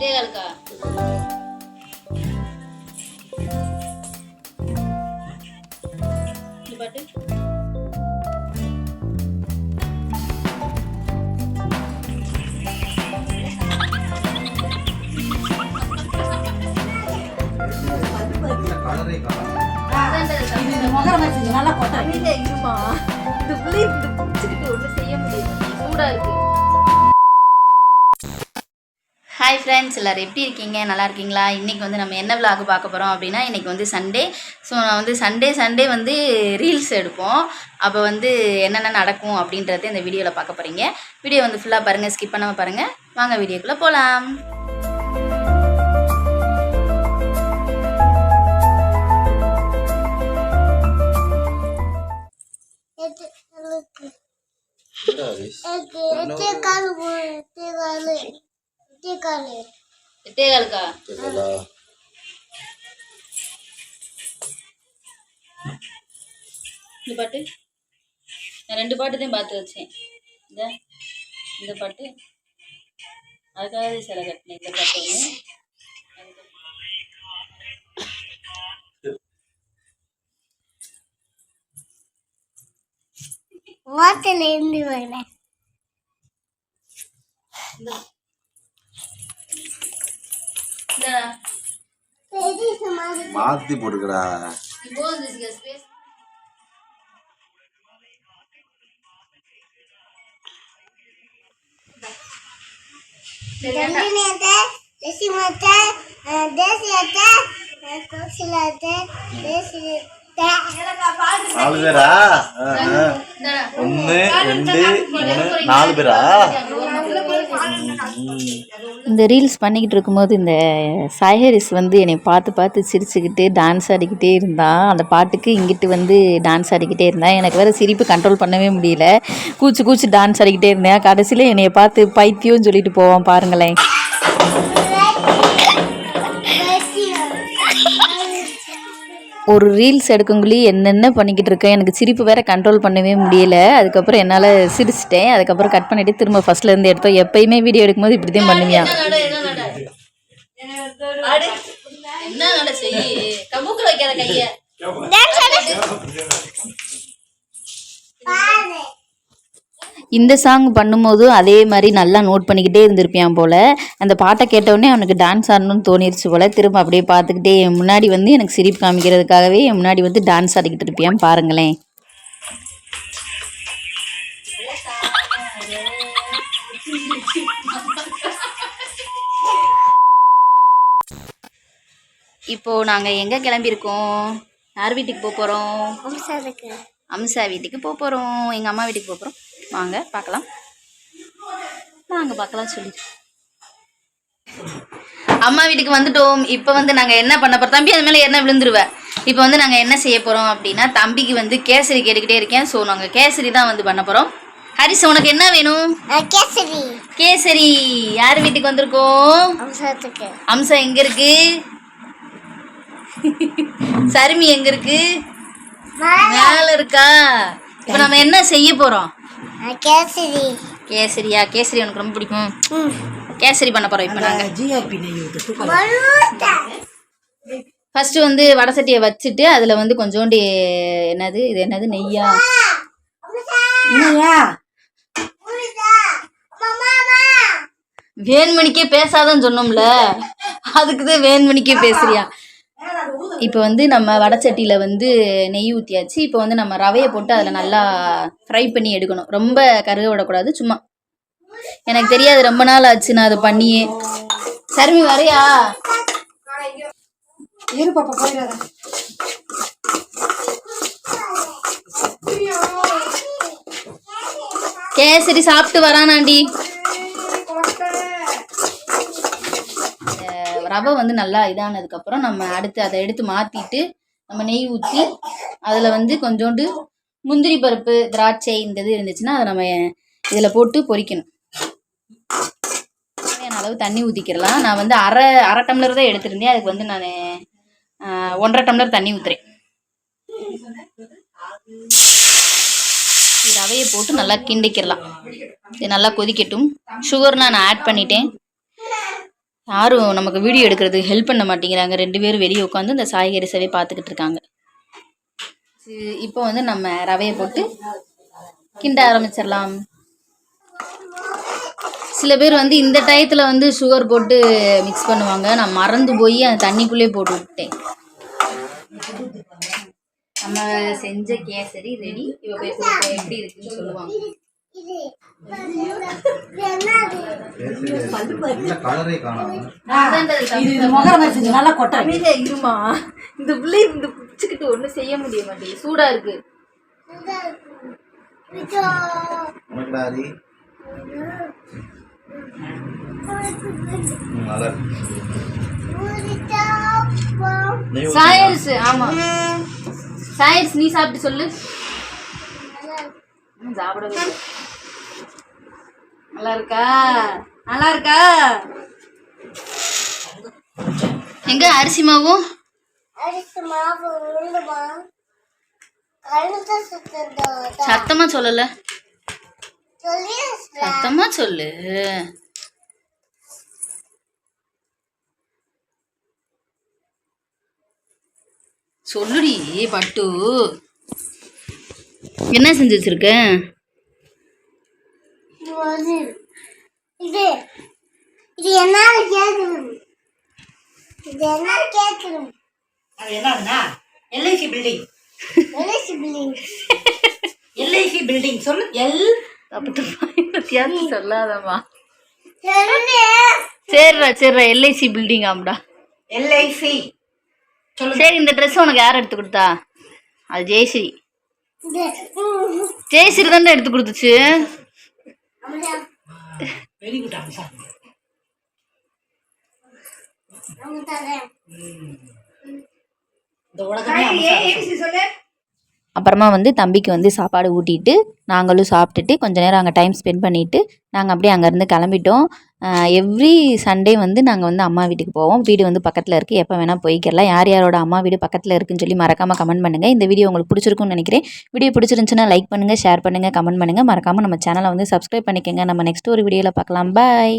எட்டே காலுக்கா பாட்டு. முகரம் நல்லா போட்டா. இல்ல இருமா. இந்த பிள்ளை இந்த பிடிச்சிக்கிட்டு ஒன்றும் செய்ய முடியாது. சூடா இருக்கு. ஹாய் ஃப்ரெண்ட்ஸ் எல்லோரும் எப்படி இருக்கீங்க? நல்லா இருக்கீங்களா? இன்றைக்கி வந்து நம்ம என்ன விலாக் பார்க்க போகிறோம் அப்படின்னா இன்றைக்கி வந்து சண்டே ஸோ நான் வந்து சண்டே சண்டே வந்து ரீல்ஸ் எடுப்போம். அப்போ வந்து என்னென்ன நடக்கும் அப்படின்றத இந்த வீடியோவில் பார்க்க போகிறீங்க வீடியோ வந்து ஃபுல்லாக பாருங்கள் ஸ்கிப் பண்ணாமல் பாருங்கள் வாங்க வீடியோக்குள்ளே போகலாம் எட்டே காலுக்கா இந்த பாட்டு நான் ரெண்டு பாட்டு தான் பார்த்து வச்சேன் இந்த இந்த பாட்டு அதுக்காக சில கட்டினேன் இந்த பாட்டு ஒன்று வாட்டில இருந்து வரேன் கோசிலத்த தேசியத்த நாலு பேரா. ஒண்ணு ரெண்டு மூணு நாலு பேரா? இந்த ரீல்ஸ் பண்ணிக்கிட்டு இருக்கும்போது இந்த சாய்ஹரிஸ் வந்து என்னை பார்த்து பார்த்து சிரிச்சுக்கிட்டு டான்ஸ் ஆடிக்கிட்டே இருந்தான் அந்த பாட்டுக்கு இங்கிட்டு வந்து டான்ஸ் ஆடிக்கிட்டே இருந்தான் எனக்கு வேறு சிரிப்பு கண்ட்ரோல் பண்ணவே முடியல. கூச்சு கூச்சு டான்ஸ் ஆடிக்கிட்டே இருந்தேன். கடைசியில் என்னையை பார்த்து பைத்தியம்னு சொல்லிட்டு போவான் பாருங்களேன். ஒரு ரீல்ஸ் எடுக்கங்குள்ளே என்னென்ன பண்ணிக்கிட்டு இருக்கேன் எனக்கு சிரிப்பு வேற கண்ட்ரோல் பண்ணவே முடியல. அதுக்கப்புறம் என்னால் சிரிச்சிட்டேன். அதுக்கப்புறம் கட் பண்ணிட்டு திரும்ப ஃபர்ஸ்ட்ல இருந்து எடுத்தோம். எப்பயுமே வீடியோ எடுக்கும்போது இப்படி தான் பண்ணுவியா என்ன நட செய்யி கமுக்குல வைக்காத கைய இந்த சாங் பண்ணும்போதும் அதே மாதிரி நல்லா நோட் பண்ணிக்கிட்டே இருந்திருப்பியான் போல். அந்த பாட்டை கேட்டவுடனே அவனுக்கு டான்ஸ் ஆடணும்னு தோணிருச்சு போல். திரும்ப அப்படியே பார்த்துக்கிட்டே என் முன்னாடி வந்து எனக்கு சிரிப்பு காமிக்கிறதுக்காகவே என் முன்னாடி வந்து டான்ஸ் ஆடிக்கிட்டு இருப்பியான் பாருங்களேன். இப்போது நாங்கள் எங்கே கிளம்பியிருக்கோம்? யார் வீட்டுக்கு போக போகிறோம் அம்சா வீட்டுக்கு. போக போகிறோம் எங்கள் அம்மா வீட்டுக்கு போக போகிறோம் வாங்க பார்க்கலாம். வாங்க பார்க்கலாம் சொல்லி. அம்மா வீட்டுக்கு வந்துட்டோம். இப்போ வந்து நாங்கள் என்ன பண்ண போகிறோம் தம்பி அது மேலே என்ன விழுந்துருவேன் இப்போ வந்து நாங்கள் என்ன செய்ய போகிறோம் அப்படின்னா தம்பிக்கு வந்து கேசரி கேட்டுக்கிட்டே இருக்கேன். ஸோ நாங்கள் கேசரி தான் வந்து பண்ண போகிறோம் ஹரிஸ் உனக்கு என்ன வேணும்? கேசரி. கேசரி. யார் வீட்டுக்கு வந்திருக்கோம்? அம்சாத்துக்கு. அம்சா எங்கே இருக்கு? சருமி எங்கே இருக்கு? மேல. இருக்கா? இப்போ நம்ம என்ன செய்ய போறோம்? கேசரி. கேசரியா? கேசரி எனக்கு ரொம்ப பிடிக்கும். கேசரி பண்ண போறோம் இப்போ நாங்க. ஜிஆர்பி ஃபர்ஸ்ட் வந்து வடை சட்டியை வச்சுட்டு அதுல வந்து கொஞ்சோண்டு என்னது இது என்னது நெய்யா? என்னையா வேண்மணிக்கே பேசாதன்னு சொன்னோம்ல. அதுக்கு தான் வேண்மணிக்கே பேசுறியா? இப்போ வந்து நம்ம வடச்சட்டியில் வந்து நெய் ஊற்றியாச்சு இப்போ வந்து நம்ம ரவையை போட்டு அதில் நல்லா ஃப்ரை பண்ணி எடுக்கணும். ரொம்ப கருக விடக்கூடாது சும்மா. எனக்கு தெரியாது ரொம்ப நாள் ஆச்சு நான் அதை பண்ணியே. சர்மி வரையா? இரு பாப்பா போயிடாத கேசரி சாப்பிட்டு வரானாண்டி. ரவை வந்து நல்லா இதானதுக்கப்புறம் நம்ம அடுத்து அதை எடுத்து மாற்றிட்டு நம்ம நெய் ஊற்றி அதில் வந்து கொஞ்சோண்டு முந்திரி பருப்பு திராட்சை இந்த இது இருந்துச்சுன்னா அதை நம்ம இதில் போட்டு பொரிக்கணும். தேவையான அளவு தண்ணி ஊற்றிக்கிறலாம் நான் வந்து அரை அரை டம்ளர் தான் எடுத்திருந்தேன். அதுக்கு வந்து நான் ஒன்றரை டம்ளர் தண்ணி ஊற்றுறேன் ரவையை போட்டு நல்லா கிண்டிக்கிறலாம் இது நல்லா கொதிக்கட்டும். சுகர் நான் ஆட் பண்ணிட்டேன். யாரும் நமக்கு வீடியோ எடுக்கிறதுக்கு ஹெல்ப் பண்ண மாட்டேங்கிறாங்க. ரெண்டு பேரும் வெளியே உட்காந்து இந்த சாய்கறி சேவை பார்த்துக்கிட்டு இருக்காங்க. இப்போ வந்து நம்ம ரவையை போட்டு கிண்ட ஆரம்பிச்சிடலாம். சில பேர் வந்து இந்த டயத்தில் வந்து சுகர் போட்டு மிக்ஸ் பண்ணுவாங்க. நான் மறந்து போய் அந்த தண்ணிக்குள்ளே போட்டு விட்டேன் நம்ம செஞ்ச கேசரி ரெடி இப்போ போய் எப்படி இருக்குன்னு சொல்லுவாங்க. இருமா இந்த பிள்ளை இந்த பிடிச்சிக்கிட்டு ஒன்றும் செய்ய முடிய மாட்டேங்குது சூடா இருக்கு சாயல்ஸ் ஆமா. சாயல்ஸ் நீ சாப்பிட்டு சொல்லு. சாப்பிடவே. நல்லா இருக்கா நல்லா இருக்கா எங்க அரிசி மாவு சுத்தம் சொல்லல. சொல்லி சத்தமா சொல்லு. சொல்லுடி பட்டு. என்ன செஞ்சு வச்சிருக்க? இது வந்து இது இது என்ன கேட்கணும். இது என்ன கேட்கணும். அது என்னதுன்னா LIC building LIC building LIC building சொல்லு. எல் தப்பு தப்பா வித்தியாசம் சொல்லாதம்மா. சொல்லு சரிடா சரிடா எல்ஐசி பில்டிங் ஆம்டா. எல்ஐசி சரி இந்த ட்ரெஸ் உனக்கு யார் எடுத்து கொடுத்தா? அது ஜெயஸ்ரீ. ஜெயஸ்ரீ தானே எடுத்து கொடுத்துச்சு? வெரி குட் அம்சா இந்த உலகமே அம்சா அப்புறமா வந்து தம்பிக்கு வந்து சாப்பாடு ஊட்டிட்டு நாங்களும் சாப்பிட்டுட்டு கொஞ்ச நேரம் அங்கே டைம் ஸ்பெண்ட் பண்ணிவிட்டு நாங்கள் அப்படியே அங்கேருந்து கிளம்பிட்டோம். எவ்ரி சண்டே வந்து நாங்கள் வந்து அம்மா வீட்டுக்கு போவோம். வீடு வந்து பக்கத்தில் இருக்குது எப்போ வேணால் போய்க்கலாம் யார் யாரோட அம்மா வீடு பக்கத்தில் இருக்குன்னு சொல்லி மறக்காமல் கமெண்ட் பண்ணுங்கள் இந்த வீடியோ உங்களுக்கு பிடிச்சிருக்கும்னு நினைக்கிறேன். வீடியோ பிடிச்சிருந்துச்சுன்னா லைக் பண்ணுங்கள் ஷேர் பண்ணுங்கள் கமெண்ட் பண்ணுங்கள் மறக்காமல் நம்ம சேனலை வந்து சப்ஸ்கிரைப் பண்ணிக்கோங்க. நம்ம நெக்ஸ்ட் ஒரு வீடியோவில் பார்க்கலாம். பாய்